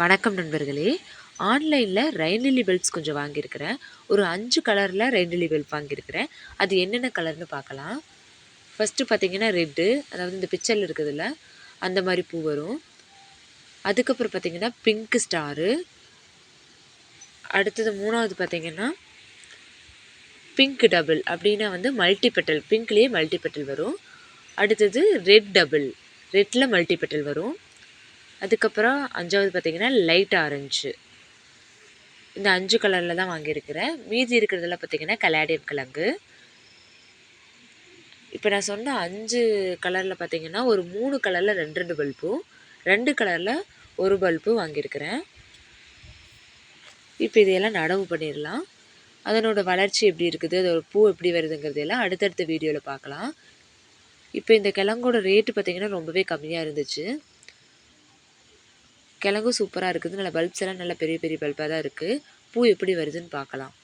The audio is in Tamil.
வணக்கம் நண்பர்களே. ஆன்லைனில் ரெயின்லிலி பெல்ட்ஸ் கொஞ்சம் வாங்கியிருக்கிறேன். ஒரு அஞ்சு கலரில் ரெயின்லிலி பெல்ட் வாங்கியிருக்கிறேன். அது என்னென்ன கலர்னு பார்க்கலாம். ஃபஸ்ட்டு பார்த்தீங்கன்னா ரெட்டு அதாவது இந்த பிக்சரில் இருக்குதுல்ல அந்த மாதிரி பூ வரும். அதுக்கப்புறம் பார்த்தீங்கன்னா பிங்க் ஸ்டாரு அடுத்தது மூணாவது பார்த்திங்கன்னா பிங்க் டபுள் அப்படின்னா வந்து மல்டி பெட்டல் பிங்க்லேயே மல்டி பெட்டல் வரும். அடுத்தது ரெட் டபுள் ரெட்டில் மல்டி பெட்டல் வரும். அதுக்கப்புறம் அஞ்சாவது பார்த்திங்கன்னா லைட் ஆரஞ்சு இந்த அஞ்சு கலரில் தான் வாங்கியிருக்கிறேன். மீதி இருக்கிறதுல பார்த்தீங்கன்னா கலாடியம் கிழங்கு. இப்போ நான் சொன்ன அஞ்சு கலரில் பார்த்தீங்கன்னா ஒரு மூணு கலரில் ரெண்டு ரெண்டு பல்பும் ரெண்டு கலரில் ஒரு பல்பு வாங்கியிருக்கிறேன். இப்போ இதையெல்லாம் நடவு பண்ணிடலாம். அதனோட வளர்ச்சி எப்படி இருக்குது? அதோட பூ எப்படி வருதுங்கிறதெல்லாம் அடுத்தடுத்த வீடியோவில் பார்க்கலாம். இப்போ இந்த கிழங்கோட ரேட்டு பார்த்திங்கன்னா ரொம்பவே கம்மியாக இருந்துச்சு. கிழங்கும் சூப்பராக இருக்குது. நல்ல பல்ப்ஸ் எல்லாம் நல்ல பெரிய பெரிய பல்பாக தான் இருக்குது பூ எப்படி வருதுன்னு பார்க்கலாம்.